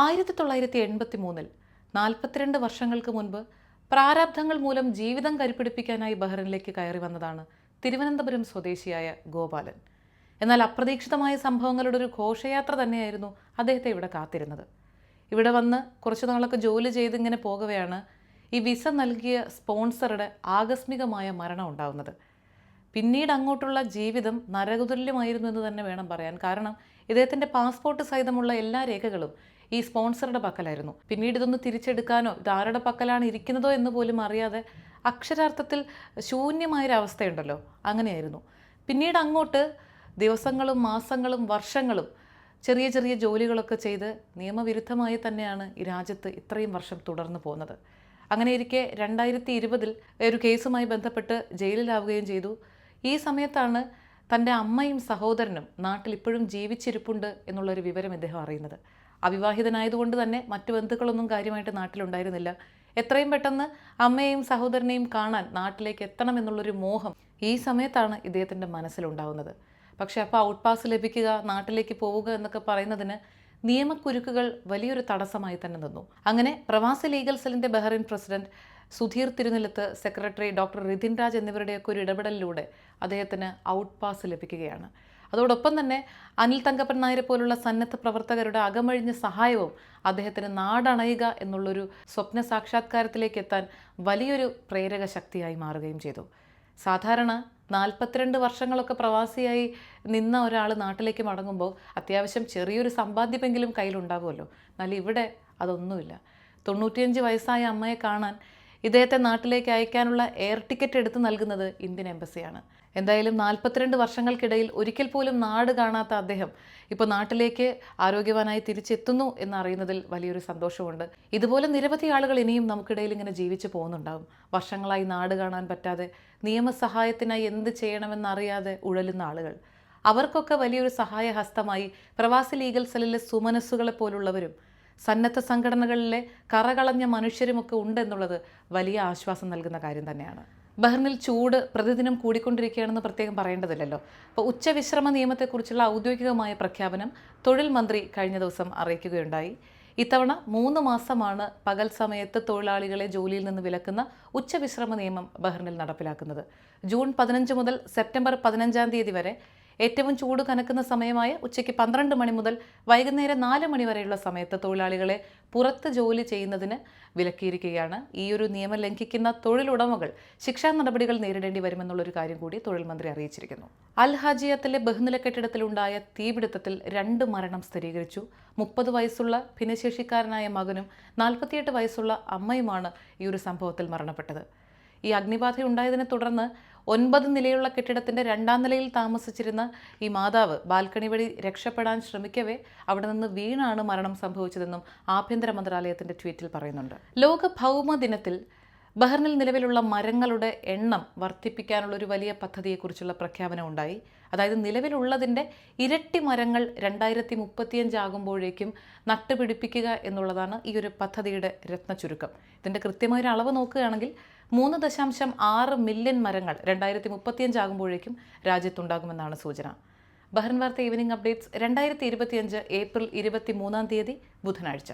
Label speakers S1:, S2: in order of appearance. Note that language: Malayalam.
S1: ആയിരത്തി തൊള്ളായിരത്തി എൺപത്തി മൂന്നിൽ നാൽപ്പത്തിരണ്ട് വർഷങ്ങൾക്ക് മുൻപ് പ്രാരാബ്ധങ്ങൾ മൂലം ജീവിതം കരുപിടിപ്പിക്കാനായി ബഹ്റിനിലേക്ക് കയറി വന്നതാണ് തിരുവനന്തപുരം സ്വദേശിയായ ഗോപാലൻ. എന്നാൽ അപ്രതീക്ഷിതമായ സംഭവങ്ങളുടെ ഒരു ഘോഷയാത്ര തന്നെയായിരുന്നു അദ്ദേഹത്തെ ഇവിടെ കാത്തിരുന്നത്. ഇവിടെ വന്ന് കുറച്ചു നാളൊക്കെ ജോലി ചെയ്തിങ്ങനെ പോകവെയാണ് ഈ വിസ നൽകിയ സ്പോൺസറുടെ ആകസ്മികമായ മരണം ഉണ്ടാകുന്നത് പിന്നീട് അങ്ങോട്ടുള്ള ജീവിതം നരകതുല്യമായിരുന്നു എന്ന് തന്നെ വേണം പറയാൻ. കാരണം ഇദ്ദേഹത്തിന്റെ പാസ്പോർട്ട് സഹിതമുള്ള എല്ലാ രേഖകളും ഈ സ്പോൺസറുടെ പക്കലായിരുന്നു. പിന്നീട് ഇതൊന്ന് തിരിച്ചെടുക്കാനോ ഇത് ആരുടെ പക്കലാണ് ഇരിക്കുന്നതോ എന്ന് പോലും അറിയാതെ അക്ഷരാർത്ഥത്തിൽ ശൂന്യമായൊരവസ്ഥയുണ്ടല്ലോ. അങ്ങനെയായിരുന്നു. പിന്നീട് അങ്ങോട്ട് ദിവസങ്ങളും മാസങ്ങളും വർഷങ്ങളും ചെറിയ ചെറിയ ജോലികളൊക്കെ ചെയ്ത് നിയമവിരുദ്ധമായി തന്നെയാണ് ഈ രാജ്യത്ത് ഇത്രയും വർഷം തുടർന്നു പോകുന്നത്. അങ്ങനെ ഇരിക്കെ രണ്ടായിരത്തി ഇരുപതിൽ ഒരു കേസുമായി ബന്ധപ്പെട്ട് ജയിലിലാവുകയും ചെയ്തു. ഈ സമയത്താണ് തന്റെ അമ്മയും സഹോദരനും നാട്ടിൽ ഇപ്പോഴും ജീവിച്ചിരിപ്പുണ്ട് എന്നുള്ളൊരു വിവരം ഇദ്ദേഹം അറിയുന്നത്. അവിവാഹിതനായതുകൊണ്ട് തന്നെ മറ്റു ബന്ധുക്കളൊന്നും കാര്യമായിട്ട് നാട്ടിലുണ്ടായിരുന്നില്ല. എത്രയും പെട്ടെന്ന് അമ്മയെയും സഹോദരനെയും കാണാൻ നാട്ടിലേക്ക് എത്തണം എന്നുള്ളൊരു മോഹം ഈ സമയത്താണ് ഇദ്ദേഹത്തിന്റെ മനസ്സിലുണ്ടാവുന്നത്. പക്ഷേ അപ്പോൾ ഔട്ട് പാസ് ലഭിക്കുക നാട്ടിലേക്ക് പോവുക എന്നൊക്കെ പറയുന്നതിന് നിയമക്കുരുക്കുകൾ വലിയൊരു തടസ്സമായി തന്നെ നിന്നു. അങ്ങനെ പ്രവാസി ലീഗൽ സെല്ലിന്റെ Bahrain president Sudheer Thirunellath secretary doctor Rithin Raj എന്നിവരുടെയൊക്കെ ഒരു ഇടപെടലിലൂടെ അദ്ദേഹത്തിന് ഔട്ട് പാസ് ലഭിക്കുകയാണ്. അതോടൊപ്പം തന്നെ അനിൽ തങ്കപ്പൻ നായരെ പോലുള്ള സന്നദ്ധ പ്രവർത്തകരുടെ അകമഴിഞ്ഞ സഹായവും അദ്ദേഹത്തിന് നാടണയുക എന്നുള്ളൊരു സ്വപ്ന സാക്ഷാത്കാരത്തിലേക്ക് എത്താൻ വലിയൊരു പ്രേരക ശക്തിയായി മാറുകയും ചെയ്തു. സാധാരണ നാൽപ്പത്തിരണ്ട് വർഷങ്ങളൊക്കെ പ്രവാസിയായി നിന്ന ഒരാൾ നാട്ടിലേക്ക് മടങ്ങുമ്പോൾ അത്യാവശ്യം ചെറിയൊരു സമ്പാദ്യമെങ്കിലും കയ്യിലുണ്ടാകുമല്ലോ. എന്നാൽ ഇവിടെ അതൊന്നുമില്ല. തൊണ്ണൂറ്റിയഞ്ച് വയസ്സായ അമ്മയെ കാണാൻ ഇദ്ദേഹത്തെ നാട്ടിലേക്ക് അയക്കാനുള്ള എയർ ടിക്കറ്റ് എടുത്ത് നൽകുന്നത് ഇന്ത്യൻ എംബസിയാണ്. എന്തായാലും നാൽപ്പത്തിരണ്ട് വർഷങ്ങൾക്കിടയിൽ ഒരിക്കൽ പോലും നാട് കാണാത്ത അദ്ദേഹം ഇപ്പോൾ നാട്ടിലേക്ക് ആരോഗ്യവാനായി തിരിച്ചെത്തുന്നു എന്നറിയുന്നതിൽ വലിയൊരു സന്തോഷമുണ്ട്. ഇതുപോലെ നിരവധി ആളുകൾ ഇനിയും നമുക്കിടയിൽ ഇങ്ങനെ ജീവിച്ചു പോകുന്നുണ്ടാകും വർഷങ്ങളായി നാട് കാണാൻ പറ്റാതെ നിയമസഹായത്തിനായി എന്ത് ചെയ്യണമെന്നറിയാതെ ഉഴലുന്ന ആളുകൾ. അവർക്കൊക്കെ വലിയൊരു സഹായഹസ്തമായി പ്രവാസി ലീഗൽ സെല്ലിലെ സുമനസ്സുകളെ പോലുള്ളവരും സന്നദ്ധ സംഘടനകളിലെ കറകളഞ്ഞ മനുഷ്യരുമൊക്കെ ഉണ്ടെന്നുള്ളത് വലിയ ആശ്വാസം നൽകുന്ന കാര്യം തന്നെയാണ്. ബഹ്റിനിൽ ചൂട് പ്രതിദിനം കൂടിക്കൊണ്ടിരിക്കുകയാണെന്ന് പ്രത്യേകം പറയേണ്ടതില്ലല്ലോ. അപ്പോൾ ഉച്ചവിശ്രമ നിയമത്തെക്കുറിച്ചുള്ള ഔദ്യോഗികമായ പ്രഖ്യാപനം തൊഴിൽ മന്ത്രി കഴിഞ്ഞ ദിവസം അറിയിക്കുകയുണ്ടായി. ഇത്തവണ മൂന്ന് മാസമാണ് പകൽ സമയത്ത് തൊഴിലാളികളെ ജോലിയിൽ നിന്ന് വിലക്കുന്ന ഉച്ചവിശ്രമ നിയമം ബഹ്റിനിൽ നടപ്പിലാക്കുന്നത്. ജൂൺ പതിനഞ്ച് മുതൽ സെപ്റ്റംബർ പതിനഞ്ചാം തീയതി വരെ ഏറ്റവും ചൂട് കനക്കുന്ന സമയമായ ഉച്ചയ്ക്ക് പന്ത്രണ്ട് മണി മുതൽ വൈകുന്നേരം നാല് മണി വരെയുള്ള സമയത്ത് തൊഴിലാളികളെ പുറത്ത് ജോലി ചെയ്യുന്നതിന് വിലക്കിയിരിക്കുകയാണ്. ഈ ഒരു നിയമം ലംഘിക്കുന്ന തൊഴിലുടമകൾ ശിക്ഷാ നടപടികൾ നേരിടേണ്ടി വരുമെന്നുള്ളൊരു കാര്യം കൂടി തൊഴിൽ മന്ത്രി അറിയിച്ചിരിക്കുന്നു. അൽ ഹാജിയത്തിലെ ബഹുനില കെട്ടിടത്തിലുണ്ടായ തീപിടുത്തത്തിൽ രണ്ട് മരണം സ്ഥിരീകരിച്ചു. മുപ്പത് വയസ്സുള്ള ഭിന്നശേഷിക്കാരനായ മകനും നാൽപ്പത്തിയെട്ട് വയസ്സുള്ള അമ്മയുമാണ് ഈ ഒരു സംഭവത്തിൽ മരണപ്പെട്ടത്. ഈ അഗ്നിബാധ ഉണ്ടായതിനെ തുടർന്ന് ഒൻപത് നിലയുള്ള കെട്ടിടത്തിന്റെ രണ്ടാം നിലയിൽ താമസിച്ചിരുന്ന ഈ മാതാവ് ബാൽക്കണി വഴി രക്ഷപ്പെടാൻ ശ്രമിക്കവേ അവിടെ നിന്ന് വീണാണ് മരണം സംഭവിച്ചതെന്നും ആഭ്യന്തര മന്ത്രാലയത്തിന്റെ ട്വീറ്റിൽ പറയുന്നുണ്ട്. ലോക ഭൗമ ദിനത്തിൽ ബഹ്റിനിൽ നിലവിലുള്ള മരങ്ങളുടെ എണ്ണം വർദ്ധിപ്പിക്കാനുള്ള ഒരു വലിയ പദ്ധതിയെക്കുറിച്ചുള്ള പ്രഖ്യാപനം ഉണ്ടായി. അതായത് നിലവിലുള്ളതിന്റെ ഇരട്ടി മരങ്ങൾ രണ്ടായിരത്തി മുപ്പത്തിയഞ്ചാകുമ്പോഴേക്കും നട്ടുപിടിപ്പിക്കുക എന്നുള്ളതാണ് ഈ ഒരു പദ്ധതിയുടെ രത്നചുരുക്കം ഇതിന്റെ കൃത്യമായൊരു അളവ് നോക്കുകയാണെങ്കിൽ മൂന്ന് ദശാംശം ആറ് മില്യൺ മരങ്ങൾ രണ്ടായിരത്തി മുപ്പത്തിയഞ്ചാകുമ്പോഴേക്കും രാജ്യത്തുണ്ടാകുമെന്നാണ് സൂചന. ബഹ്റിൻ വാർത്ത ഈവനിംഗ് അപ്ഡേറ്റ്സ് രണ്ടായിരത്തി ഇരുപത്തിയഞ്ച് ഏപ്രിൽ ഇരുപത്തി മൂന്നാം തീയതി ബുധനാഴ്ച.